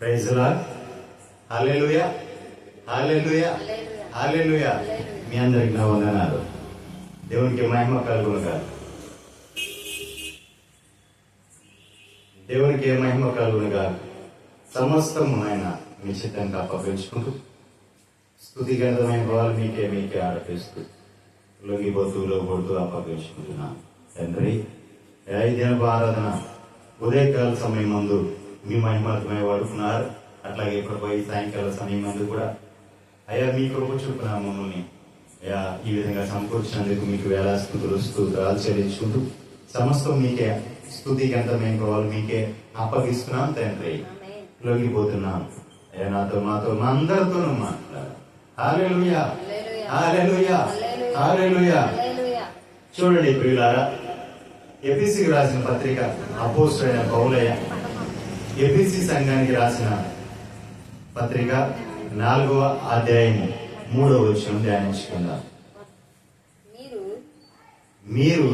ప్రైజ్లా hallelujah hallelujah hallelujah మీ అందరికి నా వందనాలు. దేవునికి మహిమ కలుగును కాదు దేవునికి ఏ మహిమ కలుగును కాదు సమస్తము ఆయన నిశ్చితంగా అప్పగించుకుంటూ స్థుతి గంధమైన వాళ్ళు మీకే మీకే ఆడపిస్తూ లొంగిపోతూ లోపడుతూ అప్పగించుకుంటున్నాను తండ్రి ఐదు ఆరాధన ఉదయకాల సమయం మందు మీ మహిమార్థమై వాడుకున్నారు అట్లాగే ఇప్పుడు ఈ సాయంకాల సమయం మందు కూడా అయ్యా మీ కృప చూపున మమ్మల్ని అయ్యా ఈ విధంగా సమకూర్చినందుకు మీకు వేలా స్థుతులు స్తోత్రాలు చెల్లించుకుంటూ సమస్తం మీకే స్థుతి గంధమైన వాళ్ళు మీకే అప్పగిస్తున్నాం తండ్రి. లొంగిపోతున్నాం. అయ్యా నాతో మాతో మా అందరితోనూ మాట్లాడు. హాలెలుయా. హాలెలుయా. హాలెలుయా. చూడండి ప్రియులారా ఎపిసికి రాసిన పత్రిక అపోస్టైన పౌలయ్య ఎపిసి సంఘానికి రాసిన పత్రిక నాలుగవ అధ్యాయము మూడవ వచ్చిన ధ్యానించుకుందాం. మీరు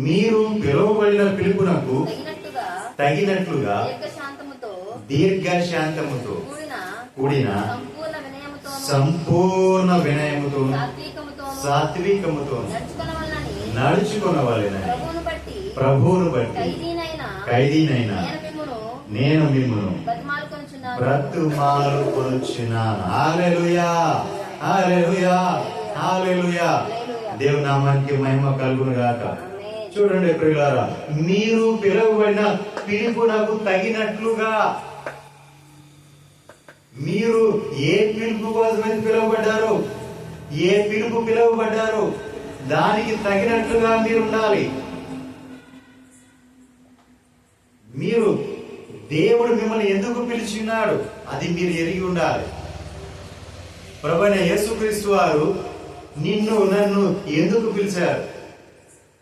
మీరు పిలువబడిన పిలుపునకు తగినట్లుగా దీర్ఘశాంతముతో కూడిన సంపూర్ణ వినయముతో సాత్వికముతో ప్రభువును బట్టి ప్రభువును బట్టి ఖైదీనైనా నేను మిమ్మును మిమ్మను బతిమాలుకొనుచున్నాను బ్రతుమాలు కొనుచున్నాను హాలెలుయా హాలెలుయా హాలెలుయా దేవుని నామానికి మహిమ కలుగును గాక చూడండి ప్రియులారా మీరు పిలువబడిన పిలుపునకు తగినట్లుగా. మీరు ఏ పిలుపు కోసమే పిలువబడ్డారు ఏ పిలుపు పిలువబడ్డారు దానికి తగినట్లుగా మీరు ఉండాలి. మీరు దేవుడు మిమ్మల్ని ఎందుకు పిలిచినాడు? అది మీరు ఎరిగి ఉండాలి. ప్రభైన యేసుక్రీస్తు వారు నిన్ను నన్ను ఎందుకు పిలిచారు?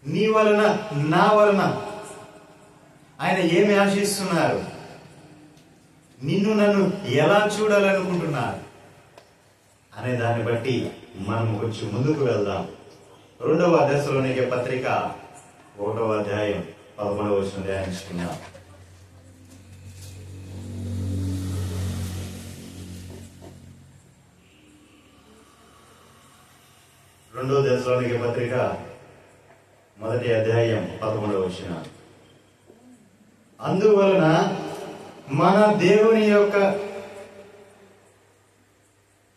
నీ వలన నా వలన. ఆయన ఏమి ఆశిస్తున్నారు? నిన్ను నన్ను ఎలా చూడాలనుకుంటున్నారు? అనే దాన్ని బట్టి మనం కొంచెం ముందుకు వెళ్దాం. రెండవ దశలోనే పత్రిక ఒకటవ అధ్యాయం పదమూడవ వచ్చిన ధ్యానించుకున్నాం దశలోనికే పత్రిక మొదటి అధ్యాయం పదమూడవ వచ్చిన అందువలన మన దేవుని యొక్క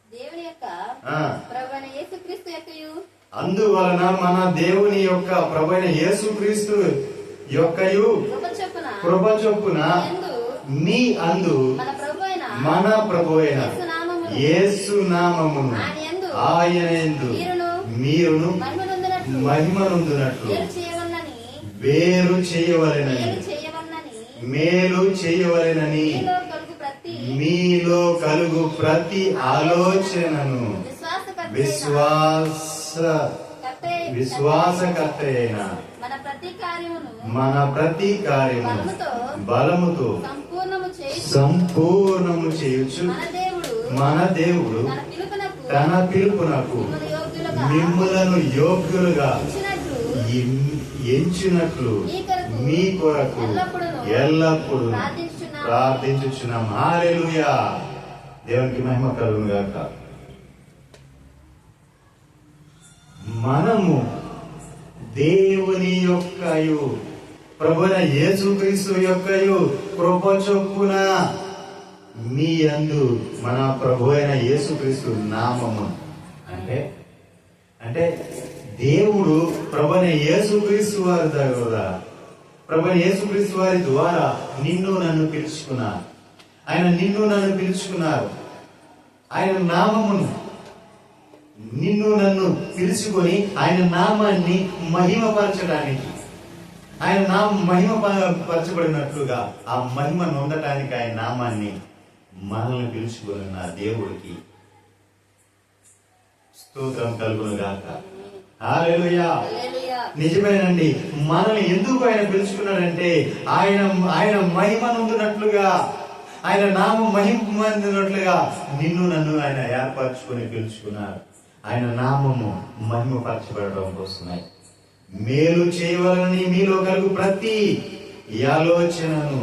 యొక్క అందువలన మన దేవుని యొక్క ప్రభైన యేసుక్రీస్తు యొక్కయు? కృప చొప్పున. కృప చొప్పున మీ అందు మన ప్రభు అయిన యేసు నామమును. ఆయన మీరును మహిమనొందినట్లు వేరు చేయవలనని మేలు చేయవలెనని మీలో కలుగు ప్రతి ఆలోచనను విశ్వాస విశ్వాసకర్త అయిన మన ప్రతి కార్యము బలముతో సంపూర్ణము చేయొచ్చు మన దేవుడు తన పిలుపునకు మిమ్మల్ని యోగ్యులుగా ఎంచినట్లు మీ కొరకు ఎల్లప్పుడూ. ప్రార్థించుచున్నాం. హాలెలూయా. దేవునికి మహిమ కలుగును గాక. మనము దేవుని యొక్కయు ప్రభున యేసుక్రీస్తు యొక్కయు కృప చొప్పున మీ అందు మన ప్రభు అయిన యేసుక్రీస్తు నామము అంటే అంటే దేవుడు ప్రభున యేసుక్రీస్తు వారి దగ్గర ప్రభుని యేసుక్రీస్తు వారి ద్వారా నిన్ను నన్ను పిలుచుకున్నారు. ఆయన నిన్ను నన్ను పిలుచుకున్నారు. ఆయన నామమును నిన్ను నన్ను పిలుచుకొని ఆయన నామాన్ని మహిమపరచడానికి ఆయన నామం మహిమ పరచబడినట్లుగా ఆ మహిమ నొందటానికి ఆయన నామాన్ని మనల్ని పిలుచుకొని దేవుడికి. స్తోత్రం కలుగును గాక. నిజమేనండి మనల్ని ఎందుకు ఆయన పిలుచుకున్నాడంటే ఆయన ఆయన మహిమ నొందినట్లుగా ఆయన నామం మహిమ నొందినట్లుగా నిన్ను నన్ను ఆయన ఏర్పరచుకొని పిలుచుకున్నారు. ఆయన నామము మహిమపరచబడడం కోసమై. మేలు చేయవలని మీలో కలుగు ప్రతి ఆలోచనను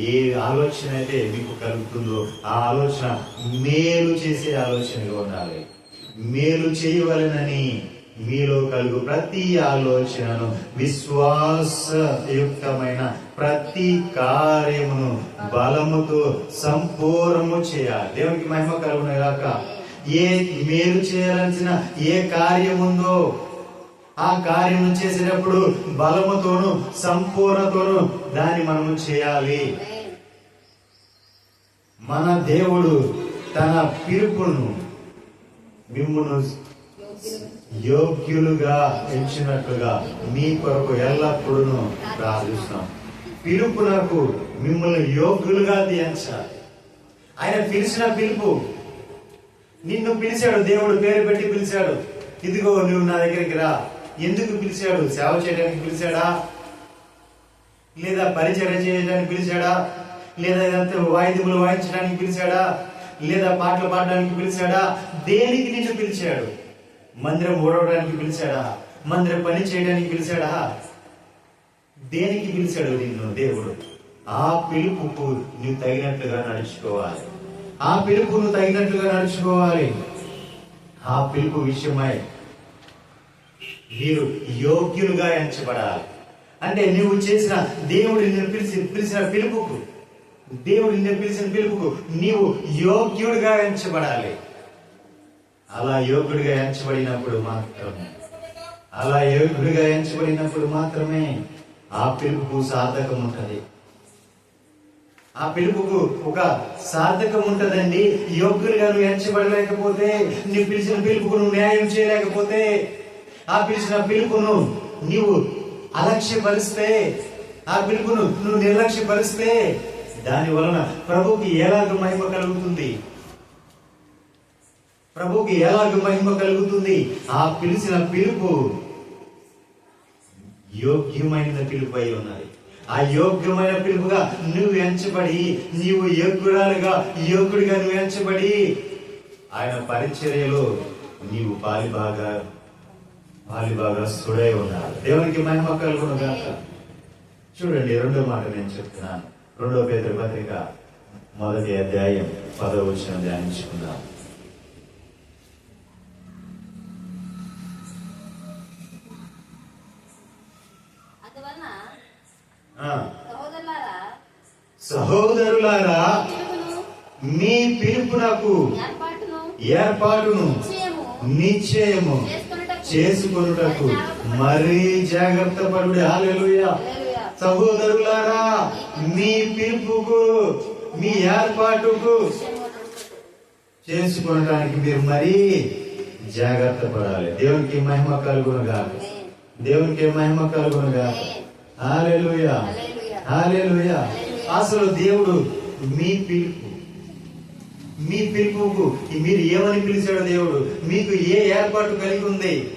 ఏ ఆలోచన అయితే మీకు కలుగుతుందో ఆ ఆలోచన మేలు చేసే ఆలోచనగా ఉండాలి. మేలు చేయవలెనని మీలో కలుగు ప్రతి ఆలోచనను విశ్వాసయుక్తమైన ప్రతి కార్యమును బలముతో సంపూర్ణము చేయాలి. దేవునికి మహిమ కలుగునగాక. ఏ మేలు చేయాల్సిన ఏ కార్యం ఉందో ఆ కార్యం చేసేటప్పుడు బలముతోను సంపూర్ణతోను దాన్ని మనము చేయాలి. మన దేవుడు తన పిలుపును మిమ్మును యోగ్యులుగా ఎంచినట్లుగా మీ కొరకు ఎల్లప్పుడూ ప్రార్థిస్తాం పిలుపునకు మిమ్మల్ని యోగ్యులుగా తీయించాలి ఆయన పిలిచిన పిలుపు నిన్ను పిలిచాడు దేవుడు పేరు పెట్టి పిలిచాడు. ఇదిగో నువ్వు నా దగ్గరికి రా. ఎందుకు పిలిచాడు? సేవ చేయడానికి పిలిచాడా? లేదా పరిచయం చేయడానికి పిలిచాడా? లేదా ఏదంతా వాయిద్యములు వాయించడానికి పిలిచాడా? లేదా పాటలు పాడడానికి పిలిచాడా? దేనికి నిన్ను పిలిచాడు? మందిరం ఓడవడానికి పిలిచాడా? మందిరం పని చేయడానికి పిలిచాడా? దేనికి పిలిచాడు నిన్ను దేవుడు? ఆ పిలుపుకు నువ్వు తగినట్లుగా నడుచుకోవాలి. ఆ పిలుపు నువ్వు తగినట్లుగా నడుచుకోవాలి. ఆ పిలుపు విషయమై మీరు యోగ్యులుగా ఎంచబడాలి. అంటే నువ్వు చేసిన దేవుడు నిన్ను పిలిచి పిలిచిన పిలుపుకు దేవుడు నిన్ను పిలిచిన పిలుపుకు నీవు యోగ్యుడిగా ఎంచబడాలి. అలా యోగ్యుడిగా ఎంచబడినప్పుడు మాత్రమే. అలా యోగ్యుడిగా ఎంచబడినప్పుడు మాత్రమే ఆ పిలుపుకు సార్థకం ఉంటుంది. ఆ పిలుపుకు ఒక సార్థకం ఉంటుందండి. యోగ్యులుగా నువ్వు ఎంచబడలేకపోతే నీ పిలిచిన పిలుపుకు నువ్వు న్యాయం చేయలేకపోతే ఆ పిలిచిన పిలుపును నీవు అలక్ష్యపరిస్తే ఆ పిలుపును నువ్వు నిర్లక్ష్యపరిస్తే దాని వలన ప్రభుకి ఎలాగ మహిమ కలుగుతుంది. ప్రభుకి ఎలాగ మహిమ కలుగుతుంది. ఆ పిలిచిన పిలుపు యోగ్యమైన పిలుపు అయి ఉన్నది. ఆ యోగ్యమైన పిలుపుగా నువ్వు ఎంచబడి నీవు యోగ్యురాలుగా యోగ్యుడిగా నువ్వు ఎంచబడి ఆయన పరిచర్యలో నీవు పాలిబాగా పాలిబాగా సుడై ఉన్నారు. దేవునికి మహిమ కలుగును గాక చూడండి రెండో మాట నేను చెప్తున్నాను. రెండో పేద పత్రిక మొదటి అధ్యాయం పదవ వచ్చిన ధ్యానించుకుందాం. సహోదరులారా మీ పిలుపునకు ఏర్పాటును నిశ్చయము. చేసుకొనుటకు మరీ జాగ్రత్త హల్లెలూయా. హల్లెలూయా. సహోదరులారా మీ పిలుపుకు మీ ఏర్పాటుకు చేసుకొనడానికి మీరు మరీ జాగ్రత్త పడాలి. దేవునికి మహిమ కలుగునుగా దేవునికి మహిమ కలుగునుగా హాలేలుయా. హాలేలుయా అసలు దేవుడు మీ పిలుపు మీ పిలుపుకు మీరు ఏమని పిలిచాడు దేవుడు? మీకు ఏ ఏర్పాటు కలిగి ఉంది?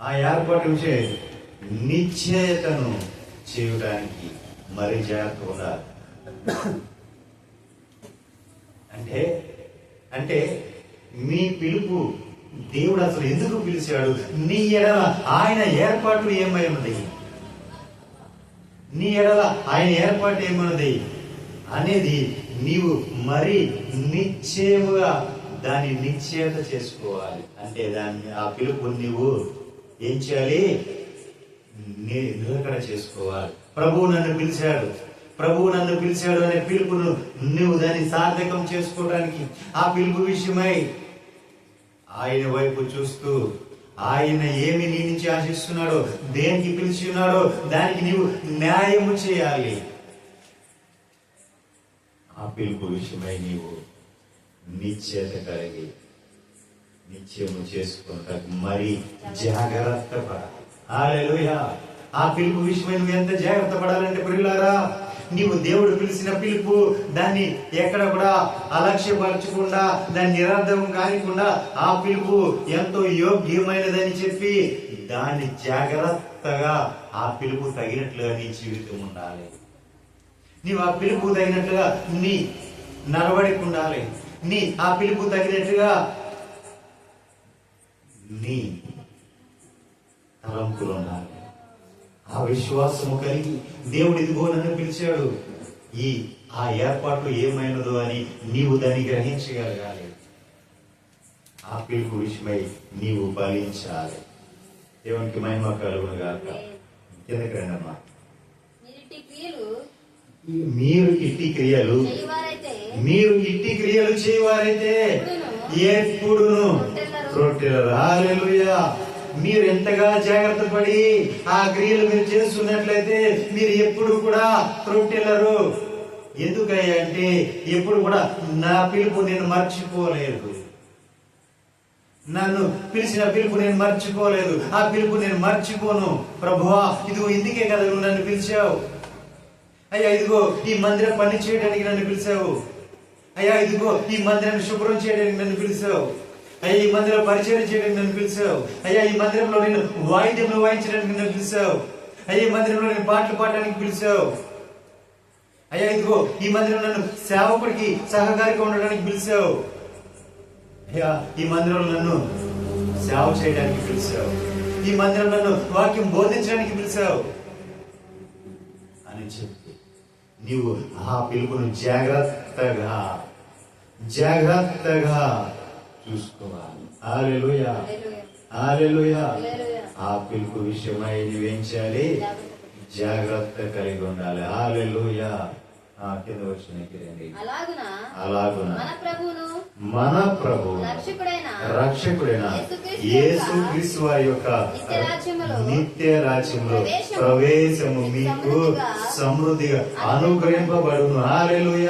ఆ ఏర్పాటు విషయం నిశ్చయతను చేయడానికి మరి జాగ్రత్త అంటే అంటే మీ పిలుపు దేవుడు అసలు ఎందుకు పిలిచాడు? నీ ఎడల ఆయన ఏర్పాటు ఏమై ఉన్నది? నీ ఎడల ఆయన ఏర్పాటు ఏమన్నది అనేది నీవు మరి నిశ్చయముగా దాన్ని నిశ్చయత చేసుకోవాలి. అంటే దాన్ని ఆ పిలుపు నీవు ఏం చేయాలి? నిలకడ చేసుకోవాలి. ప్రభువు నన్ను పిలిచాడు. ప్రభువు నన్ను పిలిచాడు అనే పిలుపును నువ్వు దాన్ని సార్థకం చేసుకోవడానికి ఆ పిలుపు విషయమై ఆయన వైపు చూస్తూ ఆయన ఏమి నీ నుంచి ఆశిస్తున్నాడో దేనికి పిలిచి ఉన్నాడో దానికి నీవు న్యాయము చేయాలి. ఆ పిలుపు విషయమై నీవు నిశ్చేత కలిగి నిత్యము చేసుకుంటాకు మరి జాగ్రత్త పడాలి. ఆ పిలుపు విషయమై నువ్వు ఎంత జాగ్రత్త పడాలంటే పిల్లారా నీవు దేవుడు పిలిచిన పిలుపు దాన్ని ఎక్కడ కూడా అలక్ష్యపరచకుండా దాన్ని నిరర్ధం కానికుండా ఆ పిలుపు ఎంతో యోగ్యమైనదని చెప్పి దాన్ని జాగ్రత్తగా ఆ పిలుపు తగినట్లుగా నీ జీవితం ఉండాలి. నీవు ఆ పిలుపు తగినట్టుగా నీ నడవడికి ఉండాలి. నీ ఆ పిలుపు తగినట్టుగా నీ తలంపులు ఉండాలి. ఆ విశ్వాసము కలిగి దేవుడు ఇదిగో నన్ను పిలిచాడు. ఈ ఆ ఏర్పాట్లు ఏమైనదో అని నీవు దాన్ని గ్రహించగలగాలి. ఆ పిలుపు విషయమై నీవు ఫలించాలి దేవునికి మహిమ కలుగును గాక కిందకి రండమ్మా? మీరు ఇట్టి క్రియలు మీరు ఇట్టి క్రియలు చేయవారైతే ఎప్పుడును? రొట్టెలరు మీరు ఎంతగా జాగ్రత్త పడి ఆ క్రియలు మీరు చేస్తున్నట్లయితే మీరు ఎప్పుడు కూడా రొట్టెలరు ఎందుకయ్యా అంటే ఎప్పుడు కూడా నా పిలుపు నేను మర్చిపోలేదు. నన్ను పిలిచిన పిలుపు నేను మర్చిపోలేదు. ఆ పిలుపు నేను మర్చిపోను. ప్రభువా ఇదిగో ఇందుకే కదా నువ్వు నన్ను పిలిచావు. అయ్యా ఇదిగో ఈ మందిరం పని చేయడానికి నన్ను పిలిచావు. అయ్యా ఇదిగో ఈ మందిరాన్ని శుభ్రం చేయడానికి నన్ను పిలిచావు. అయ్యా ఈ మందిరం పరిచయం చేయడానికి నన్ను పిలిచావు. అయ్యా ఈ మందిరంలో నేను వాయిద్యంలో వాయించడానికి నన్ను పిలిచావు. అయ్యా ఈ మందిరంలో నేను పాటలు పాడడానికి పిలిచావు. అయ్యా ఇదిగో ఈ మందిరం నన్ను సేవకుడికి సహకారిగా ఉండడానికి పిలిచావు. అయ్యా ఈ మందిరంలో నన్ను సేవ చేయడానికి పిలిచావు. ఈ మందిరం నన్ను వాక్యం బోధించడానికి పిలిచావు. అని చెప్పి. నీవు ఆ పిలుపును జాగ్రత్తగా జాగ్రత్తగా చూసుకోవాలి. హల్లెలూయా. హల్లెలూయా. ఆ పిలుపు విషయమై నువ్వేం చేయాలి? జాగ్రత్త. కలిగి ఉండాలి. హల్లెలూయా. ఆ కింద వచ్చినకి రండి అలాగున? అలాగున? మన ప్రభువును మన ప్రభు రక్షకుడైన రక్షకుడైన యేసు క్రీస్తు వారి యొక్క నిత్య రాజ్యంలో ప్రవేశము మీకు సమృద్ధిగా సమృద్ధిగా అనుగ్రహింపబడును. హాలేలుయ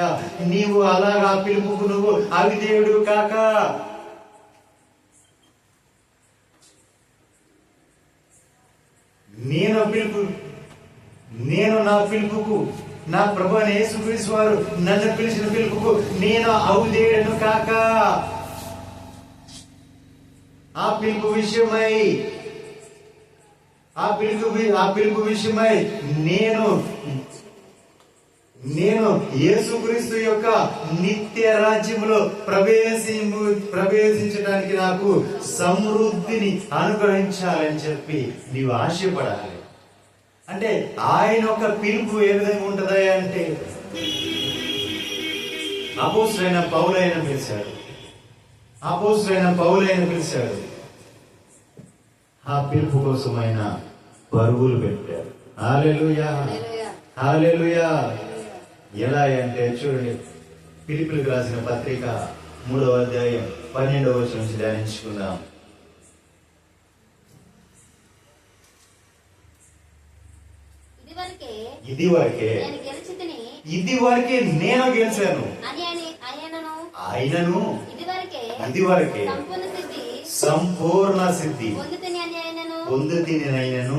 నీవు అలాగా పిలుపుకు నువ్వు అవిధేయుడు కాక. నేను పిలుపు నేను నా పిలుపుకు నా ప్రభు అయిన యేసుక్రీస్తు వారు నన్ను పిలిచిన పిలుపుకు నేను అవుదేయను కాక. ఆ పిలుపు విషయమై ఆ పిలుపు ఆ పిలుపు విషయమై నేను నేను యేసుక్రీస్తు యొక్క నిత్య రాజ్యములో ప్రవేశింపు ప్రవేశించడానికి నాకు సమృద్ధిని అనుగ్రహించాలని చెప్పి నీవు ఆశపడాలి. అంటే ఆయన ఒక పిలుపు ఏ విధంగా ఉంటుందా అంటే అపోసులైన పౌలైన పిలిచాడు. అపోసులైన పౌలైన పిలిచాడు. ఆ పిలుపు కోసం ఆయన పరుగులు పెట్టారు. హాలెలుయా ఎలా అంటే చూడండి పిలుపులకు రాసిన పత్రిక మూడవ అధ్యాయం పన్నెండవ నుంచి ధ్యానించుకుందాం. ఇది వరకే ఇది వరకే నేను గెలిచాను. ఆయనను ఇది వరకే సంపూర్ణ సిద్ధి సంపూర్ణ సిద్ధి పొందుతని అని ఆయనను పొందు తినైనను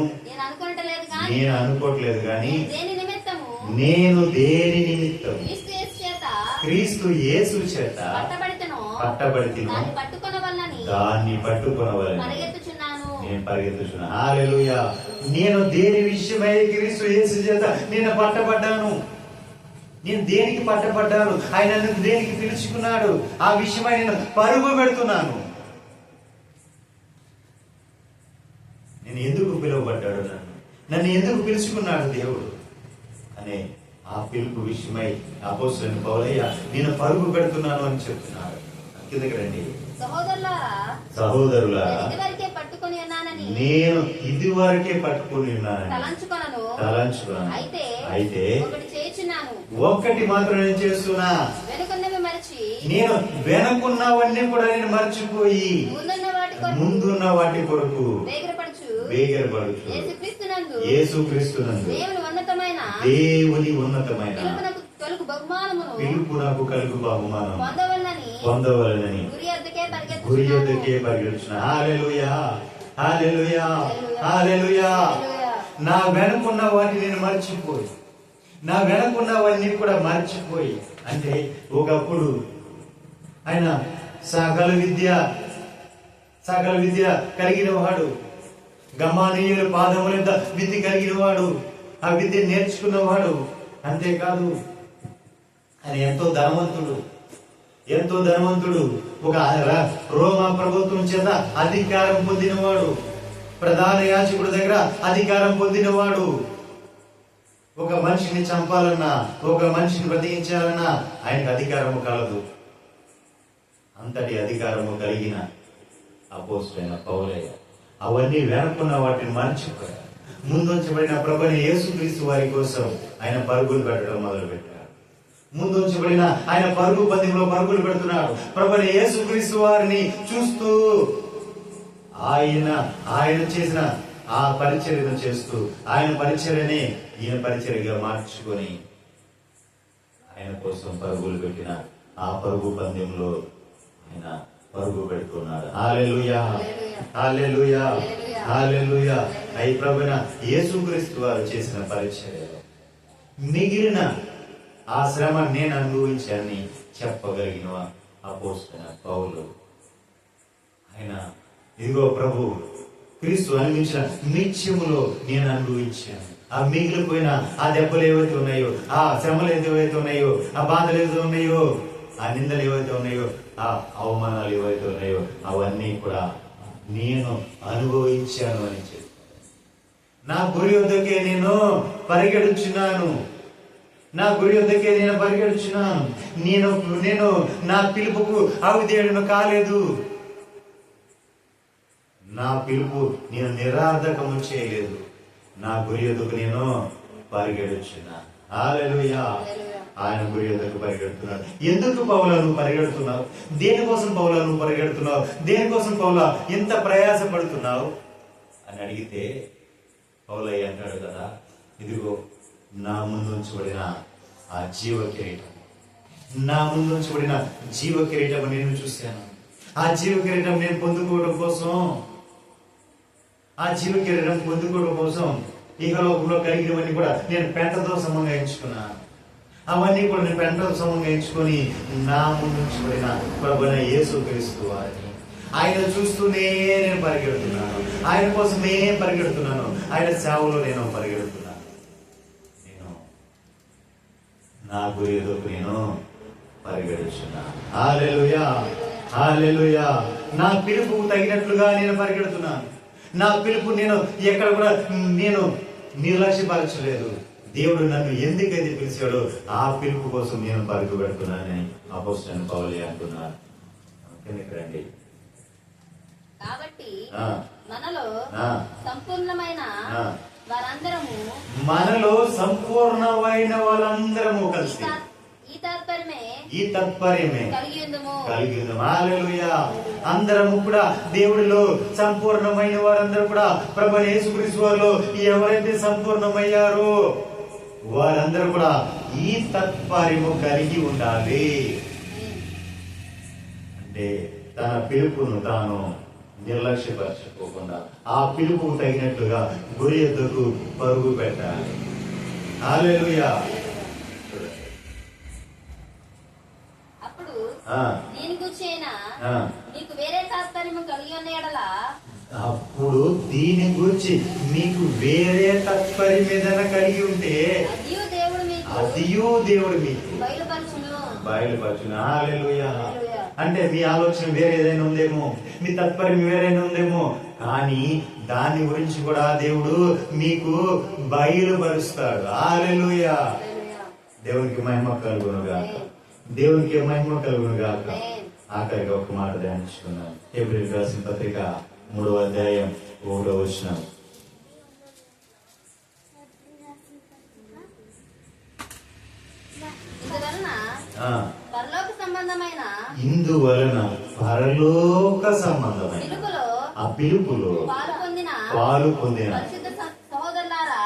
నేను అనుకోవట్లేదు కానీ నేను దేని నిమిత్తం క్రీస్తు యేసు చేత పట్టబడితేనో. పట్టబడితినో. దాన్ని పట్టుకొనవలని పరిగెత్తుచున్నాను. నేను పరిగెత్తుచున్నా హాలెలూయా. నేను దేని విషయమై క్రీస్తు యేసు చేత నేను పట్టబడ్డాను? నేను దేనికి పట్టబడ్డాను? ఆయన నన్ను దేనికి పిలుచుకున్నాడు? ఆ విషయమై నేను పరుగు పెడుతున్నాను. నేను ఎందుకు పిలువబడ్డాడు నన్ను? నన్ను ఎందుకు పిలుచుకున్నాడు దేవుడు? అనే ఆ పిలుపు విషయమై అపోస్తులైన పౌలయ్య నేను పరుగు పెడుతున్నాను అని చెప్తున్నాడు. కిందకి రండి. సహోదరులారా నేను ఇది వరకే పట్టుకుని తలంచుకొనను. తలంచుకున్నాను అయితే ఒకటి మాత్రం నేను చేస్తున్నా. నేను వెనకున్నవన్నీ కూడా నేను మర్చిపోయి ముందున్న వాటి కొరకు వేగిరపడుచు యేసు క్రీస్తునందు. దేవుని ఉన్నతమైన. పిలుపు నాకు కలుగు బహుమానం పొందవలనని. గురి యొద్దకే పరిగెడుచున్న హాలెలుయా హాలెలుయా హాలెలుయా నా వెనుకున్న వాటిని నేను మర్చిపోయి నా వెనుకున్నవన్నీ కూడా మర్చిపోయి అంటే ఒకప్పుడు ఆయన సకల విద్య సకల విద్య కలిగిన వాడు గమానీయుల పాదములంత విద్య కలిగిన వాడు ఆ విద్య నేర్చుకున్నవాడు అంతేకాదు ఆయన ఎంతో ధనవంతుడు. ఎంతో ధనవంతుడు. ఒక ర- రోమా ప్రభుత్వం చేత అధికారం పొందినవాడు. ప్రధాన యాజకుడి దగ్గర అధికారం పొందినవాడు. ఒక మనిషిని చంపాలన్నా ఒక మనిషిని బ్రతికించాలన్నా ఆయనకు అధికారము కలదు. అంతటి అధికారము కలిగిన అపోస్టైన పౌరయ్య అవన్నీ వెనుకున్న వాటిని మర్చిపోయారు ముందుంచబడిన ప్రభుని యేసుక్రీస్తు వారి కోసం ఆయన పరుగులు పెట్టడం మొదలు పెట్టారు ముందుంచబడిన ఆయన పరుగు పందెంలో పరుగులు పెడుతున్నాడు. ప్రభుని యేసుక్రీస్తు వారిని చూస్తూ ఆయన ఆయన చేసిన ఆ పరిచర్యను చేస్తూ ఆయన పరిచర్యని ఈయన పరిచర్యగా మార్చుకొని ఆయన కోసం పరుగులు పెట్టిన ఆ పరుగు పందెంలో ఆయన పరుగు పెడుతున్నాడు. ఆలెలుయా ఆలెలుయా ఆలెలుయా అయి ప్రభున యేసుక్రీస్తు వారు చేసిన పరిచర్యలో మిగిలిన ఆ శ్రమ నేను అనుభవించానని చెప్పగలిగిన అపోస్తున్న పౌలు. ఆయన ఇదిగో ప్రభు క్రీస్తు అనుభవించిన నిత్యములో నేను అనుభవించాను. ఆ మిగిలిపోయిన ఆ దెబ్బలు ఏవైతే ఉన్నాయో ఆ శ్రమలు ఏవైతే ఉన్నాయో ఆ బాధలు ఏవైతే ఉన్నాయో ఆ నిందలు ఏవైతే ఉన్నాయో ఆ అవమానాలు ఏవైతే ఉన్నాయో అవన్నీ కూడా నేను అనుభవించాను అని చెప్పి నా గురి వద్దకే నేను పరిగెడుచున్నాను. నా గురి వద్దకే నేను పరిగెడుచున్నాను నేను నేను నా పిలుపుకు అవిధేయుడను కాలేదు. నా పిలుపు నేను నిరార్థకము చేయలేదు. నా గురి వద్దకు నేను పరిగెడుచున్నా. ఆలయా ఆయన గురి వద్దకు పరిగెడుతున్నాడు. ఎందుకు పౌలను పరిగెడుతున్నావు? దేనికోసం పౌలను పరిగెడుతున్నావు? దేనికోసం పౌలా ఎంత ప్రయాస పడుతున్నావు అని అడిగితే పౌలయ్య అంటాడు కదా ఇదిగో నా ముందు చూడిన ఆ జీవ కిరీటం. నా ముందు చూడిన జీవ కిరీటం నేను చూశాను. ఆ జీవ కిరీటం నేను పొందుకోవడం కోసం ఆ జీవ కిరీటం పొందుకోవడం కోసం ఇహలోకంలో కలిగినవన్నీ కూడా నేను పెంటతో సమంగా ఎంచుకున్నాను అవన్నీ కూడా నేను పెంటతో సమంగా ఎంచుకొని నా ముందు చూడిన ప్రభున యేసు క్రీస్తు వారిని. ఆయన చూస్తూనే నేను పరిగెడుతున్నాను. ఆయన కోసమే పరిగెడుతున్నాను. ఆయన సేవలో నేను పరిగెడుతున్నాను నేను నా గురి ఎదుకు నేను పరిగెడుచున్నాను హాలెలుయా హాలెలుయా నా పిలుపు తగినట్లుగా నేను పరిగెడుతున్నాను నా పిలుపు నేను ఎక్కడ కూడా నేను నిర్లక్ష్యపరచలేదు దేవుడు నన్ను ఎందుకైతే పిలిచాడో ఆ పిలుపు కోసం నేను పరుగు పెడుతున్నానని అపోస్టన్ పౌలి అంటున్నాను రండి కాబట్టి. మనలో. సంపూర్ణమైన. వారందరము మనలో సంపూర్ణమైన వాళ్ళందరము కలిసి. ఈ తాత్పర్యమే ఈ తత్పర్యమే కలిగి ఉందము అందరము కూడా దేవుడిలో సంపూర్ణమైన వారందరూ కూడా ప్రభు యేసుక్రీస్తు వారిలో ఎవరైతే సంపూర్ణమయ్యారో వారందరూ కూడా ఈ తత్పర్యము కలిగి ఉండాలి. అంటే తన పిలుపును తాను నిర్లక్ష్యపరచుకోకుండా ఆ పిలుపు తగినట్లుగా గురి ఎద్దుకు పరుగు పెట్టాలి. హాలెలుయా అప్పుడు ఆ, దీని గురించైనా ఆ. నీకు వేరే తాత్పర్యము కలిగి ఉన్న ఎడల? అప్పుడు దీని గురించి మీకు వేరే తత్పర్యం ఏదైనా కలిగి ఉంటే అదియు దేవుడు మీకు బయలుపరచును. బయలుపరచును. అంటే మీ ఆలోచన వేరే ఏదైనా ఉందేమో మీ తత్పర్యం వేరైనా ఉందేమో కానీ దాని గురించి కూడా దేవుడు మీకు బయలుపరుస్తాడు. హల్లెలూయా. దేవునికి మహిమ కలుగును గాక. దేవునికి మహిమ కలుగును గాక. ఆమేన్. ఆఖరిగా ఒక మాట ధ్యానించుకున్నాం ఏప్రిల్ రాసిన పత్రిక మూడవ అధ్యాయం ఒకటో వచ్చినాం ఆ, ఇందువలన పరలోక సంబంధమైన ఆ పిలుపులో పాలు పొందిన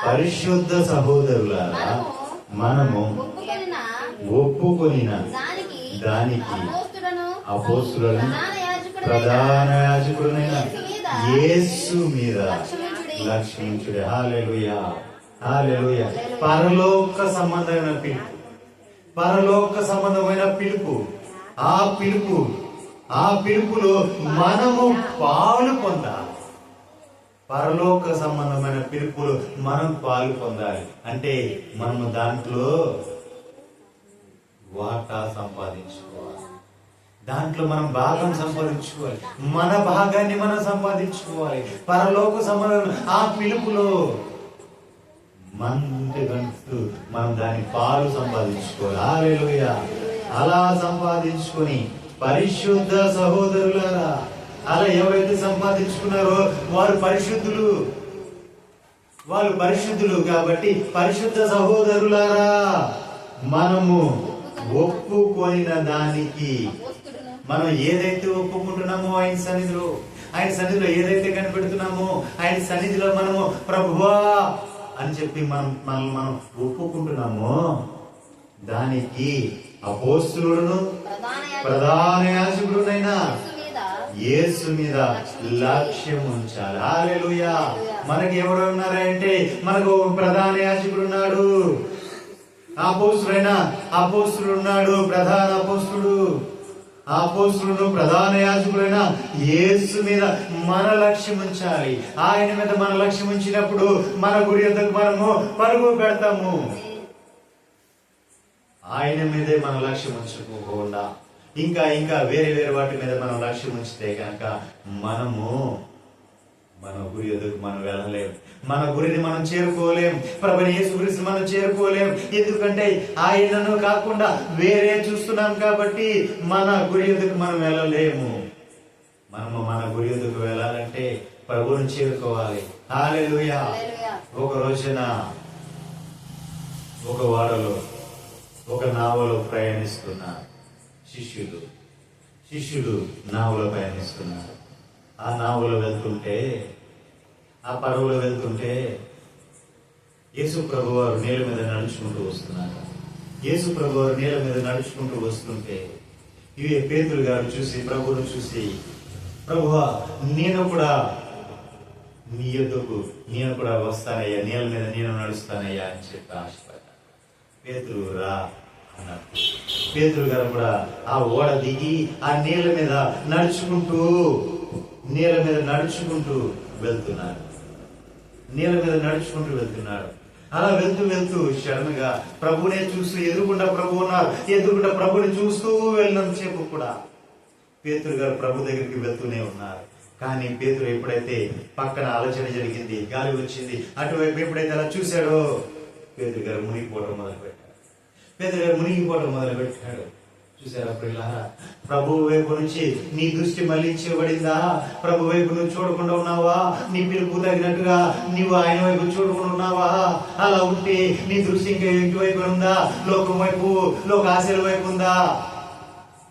పరిశుద్ధ సహోదరులారా మనము ఒప్పుకొనిన దానికి అపోస్తులను ప్రధాన యాజకుడైన ప్రధాన యాజకుడునైన యేసు మీద. లక్ష్మించుడి హాలెలుయా హాలెలుయా. పరలోక సంబంధమైన పిలుపు పరలోక సంబంధమైన పిలుపు. ఆ పిలుపు ఆ పిలుపులో మనము పాలు పొందాలి. పరలోక సంబంధమైన పిలుపులు మనం పాలు పొందాలి. అంటే మనము దాంట్లో వాటా సంపాదించుకోవాలి. దాంట్లో మనం భాగం సంపాదించుకోవాలి. మన భాగాన్ని మనం సంపాదించుకోవాలి. పరలోక సంబంధం ఆ పిలుపులో మంచి గంటూ మనం దాని పాలు సంపాదించుకోవాలి. హల్లెలూయా. అలా సంపాదించుకొని పరిశుద్ధ సహోదరులారా అలా ఎవరైతే సంపాదించుకున్నారో వారు పరిశుద్ధులు. వాళ్ళు పరిశుద్ధులు కాబట్టి పరిశుద్ధ సహోదరులారా మనము ఒప్పుకొనిన దానికి మనం ఏదైతే ఒప్పుకుంటున్నామో ఆయన సన్నిధిలో ఆయన సన్నిధిలో ఏదైతే కనిపెడుతున్నామో ఆయన సన్నిధిలో మనము ప్రభువా అని చెప్పి మనం మనల్ని మనం ఒప్పుకుంటున్నామో దానికి అపోస్తులను ప్రధాన యాజకుడునైనా యేసు మీద లక్ష్యం ఉంచాలి హల్లెలూయా. మనకి ఎవరు ఉన్నారంటే మనకు ప్రధాన యాజకుడు ఉన్నాడు అపోస్తుడైనా అపోస్తుడు ఉన్నాడు ప్రధాన అపోస్తుడు ఆ అపోస్తుడు ప్రధాన యాజకుడైన యేసు మీద మన లక్ష్యం ఉంచాలి ఆయన మీద మన లక్ష్యం ఉంచినప్పుడు మన గురి మనము పరుగు పెడతాము. ఆయన మీదే మన లక్ష్యం ఉంచుకోకుండా ఇంకా ఇంకా వేరే వేరే వాటి మీద మనం లక్ష్యం ఉంచితే కనుక మనము మన గురి ఎదుగు మనం వెళ్ళలేం. మన గురిని మనం చేరుకోలేం. ప్రభుని గురించి మనం చేరుకోలేం. ఎందుకంటే ఆయనను కాకుండా వేరే చూస్తున్నాం కాబట్టి మన గురి ఎదుగు మనం వెళ్ళలేము. మనము మన గురి ఎదుగు వెళ్ళాలంటే ప్రభువుని చేరుకోవాలి. హాలేలుయా. ఒక రోజున ఒక వాడలో ఒక నావలో ప్రయాణిస్తున్న శిష్యులు. శిష్యులు నావలో ప్రయాణిస్తున్నారు. ఆ నావలో వెళ్తుంటే ఆ పడవలో వెళ్తుంటే యేసు ప్రభు వారు మీద నడుచుకుంటూ వస్తున్నారు. యేసు ప్రభు వారు మీద నడుచుకుంటూ వస్తుంటే ఇవి పేతులు గారు చూసి ప్రభువును చూసి ప్రభువా నేను కూడా నీ యొద్దకు నేను కూడా వస్తానయ్యా నీళ్ళ మీద నేను నడుస్తానయ్యా అని చెప్పి ఆశపడి పేతురు రా అన్నారు పేతురు గారు కూడా ఆ ఓడ దిగి ఆ నీళ్ళ మీద నడుచుకుంటూ నీళ్ళ మీద నడుచుకుంటూ వెళ్తున్నారు. నీళ్ళ మీద నడుచుకుంటూ వెళ్తున్నారు. అలా వెళ్తూ వెళ్తూ సడన్ ప్రభునే చూస్తూ ఎదురుకుండా ప్రభు ఉన్నారు. ఎదురుకుండా ప్రభుని చూస్తూ వెళ్ళినంతసేపు కూడా పేతురు గారు ప్రభు దగ్గరికి వెళ్తూనే ఉన్నారు. కానీ పేతురు ఎప్పుడైతే పక్కన ఆలోచన జరిగింది గాలి వచ్చింది అటువైపు ఎప్పుడైతే అలా చూశాడో పేతురు గారు మునిగిపోవడం మొదలు పెట్టాడు గారు మునిగిపోవడం మొదలు పెట్టాడు చూసారా పిల్లారా ప్రభు వైపు నుంచి నీ దృష్టి మళ్ళించబడిందా? ప్రభు వైపు నువ్వు చూడకుండా ఉన్నావా? నీ పిలుపు తగినట్టుగా నీవు ఆయన వైపు చూడకుండా ఉన్నావా? అలా ఉంటే నీ దృష్టి ఇంకా ఇంటి వైపు ఉందా? లోకం వైపు లోక ఆశల వైపు ఉందా?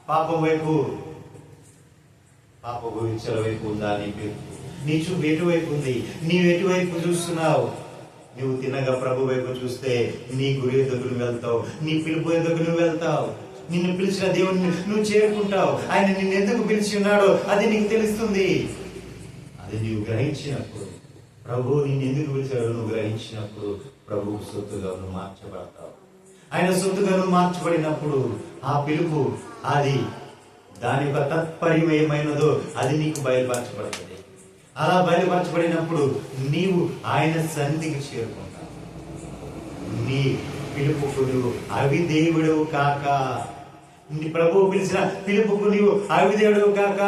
పాపం వైపు పాప గురించల వైపు ఉందా నీ పిలుపు? నీ చూపు ఎటువైపు ఉంది? నీవు ఎటువైపు చూస్తున్నావు? నువ్వు తినగా ప్రభు వైపు చూస్తే నీ గురి ఎదుగు నువ్వు వెళ్తావు. నీ పిలుపు ఎదుగు నువ్వు వెళ్తావు. నిన్ను పిలిచిన దేవుడిని నువ్వు చేరుకుంటావు. ఆయన నిన్ను ఎందుకు పిలిచి ఉన్నాడో అది నీకు తెలుస్తుంది. అది నీవు గ్రహించినప్పుడు ప్రభు నిన్ను ఎందుకు పిలిచాడో నువ్వు గ్రహించినప్పుడు ప్రభు సొత్తుగా నువ్వు మార్చబడతావు. ఆయన సొత్తుగా నువ్వు మార్చబడినప్పుడు ఆ పిలుపు అది దాని యొక్క తత్పర్యం అది నీకు బయలుపరచబడుతుంది. అలా బయలుపరచబడినప్పుడు నీవు ఆయన సన్నిధికి చేరుకుంటావు. నీ పిలుపుకు నువ్వు అవిదేవుడవు కాక. నీ ప్రభువు పిలిచిన పిలుపుకు నీవు అవిదేవుడవు కాక.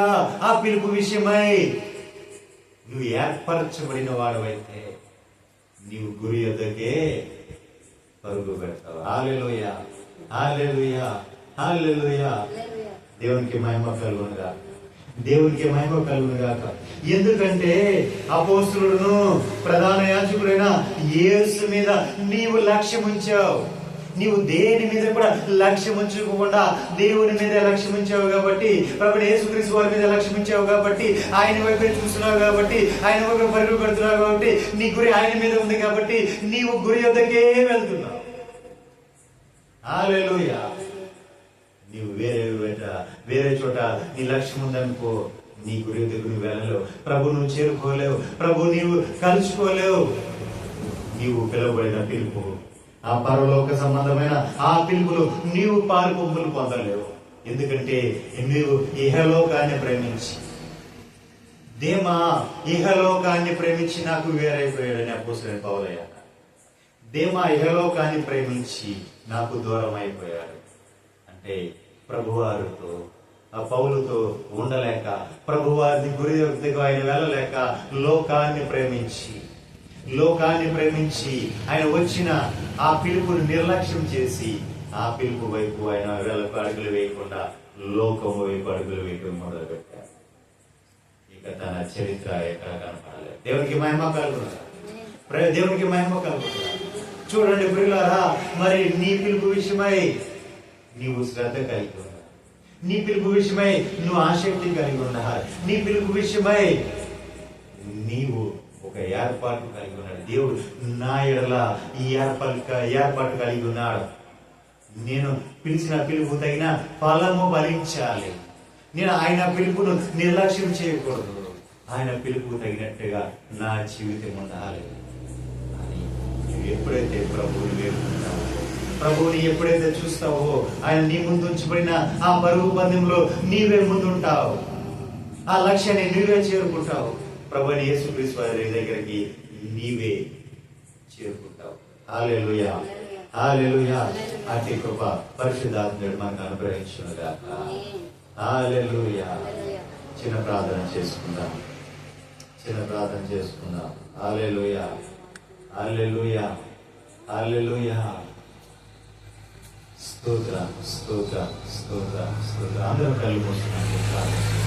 ఆ పిలుపు విషయమై నువ్వు ఏర్పరచబడిన వాడవైతే నీవు గురి యొద్దకే పరుగు పెడతావు. Hallelujah hallelujah hallelujah. దేవునికి మహిమ కలుగునుగా దేవునికి మహిమ కలుగునుగాక. ఎందుకంటే అపోస్తులను ప్రధాన యాజకుడైన యేసు మీద నీవు లక్ష్యం ఉంచావు. నీవు దేని మీద కూడా లక్ష్యం ఉంచుకోకుండా దేవుని మీద లక్ష్యం ఉంచావు కాబట్టి ప్రభు యేసుక్రీస్తు వారి మీద లక్ష్యం ఉంచావు కాబట్టి ఆయన వైపే చూస్తున్నావు కాబట్టి ఆయన వైపు పరుగు పెడుతున్నావు కాబట్టి నీ గురి ఆయన మీద ఉంది కాబట్టి నీవు గురి యొద్దకే వెళ్తున్నావు. హల్లెలూయా. నీవు వేరే వేట వేరే చోట నీ లక్ష్యం ఉందనుకో నీ గురి దగ్గర నువ్వు వెళ్ళలేవు. ప్రభు నువ్వు చేరుకోలేవు. ప్రభు నీవు కలుసుకోలేవు నీవు పిలువబడిన పిలుపు. ఆ పరలోక సంబంధమైన ఆ పిలుపులు నీవు పాలు పొందలేవు. ఎందుకంటే నీవు ఇహలోకాన్ని ప్రేమించి దేమా ఇహలోకాన్ని ప్రేమించి నాకు వేరైపోయాడని అపోసరైన పౌలయ్య దేమా ఇహలోకాన్ని ప్రేమించి నాకు దూరం అయిపోయాడు అంటే ప్రభువారితో ఆ పౌలుతో ఉండలేక ప్రభువారిని గురి ఆయన వెళ్ళలేక లోకాన్ని ప్రేమించి లోకాన్ని ప్రేమించి ఆయన వచ్చిన ఆ పిలుపుని నిర్లక్ష్యం చేసి ఆ పిలుపు వైపు ఆయన వేలకు అడుగులు వేయకుండా లోకము వైపు అడుగులు వేయడం మొదలు పెట్టారు ఇక తన చరిత్ర ఎక్కడ కనపడలేదు. దేవునికి మహిమ కలుగుతుంది ప్ర- దేవునికి మహిమ కలుగుతుంది చూడండి ప్రియులారా మరి నీ పిలుపు విషయమై నీవు శ్రద్ధ కలిగి ఉండాలి నీ పిలుపు విషయమై నువ్వు ఆసక్తి కలిగి ఉండాలి. నీ పిలుపు విషయమై నీవు ఒక ఏర్పాటు కలిగి ఉన్నాడు దేవుడు నా ఎడల ఈ ఏర్పాటు ఏర్పాటు కలిగి ఉన్నాడు. నేను పిలిచిన పిలుపు తగిన ఫలము భరించాలి. నేను ఆయన పిలుపును నిర్లక్ష్యం చేయకూడదు. ఆయన పిలుపు తగినట్టుగా నా జీవితం ఉండాలి. అని ఎప్పుడైతే ప్రభువుని వేరు ప్రభువుని ఎప్పుడైతే చూస్తావో ఆయన నీ ముందు ఉంచబడిన ఆ పరుగు పందెంలో నీవే ముందుంటావు. ఆ లక్ష్యాన్ని నీవే చేరుకుంటావు. ప్రభుని యేసుక్రీస్తు వారి దగ్గరికి నీవే చేరుకుంటావు. హాలెలుయా హాలెలుయా అతి కృప పరిశుద్ధాత్ముడు మనకు అనుగ్రహించునుగా హాలెలుయా చిన్న ప్రార్థన చేసుకుందాం. చిన్న ప్రార్థన చేసుకుందాం. హాలెలుయా హాలెలుయా హాలెలుయా స్తోత్ర స్తోత్ర స్తోత్ర స్తోత్ర. అందరూ కళ్ళు మూసుకున్నాం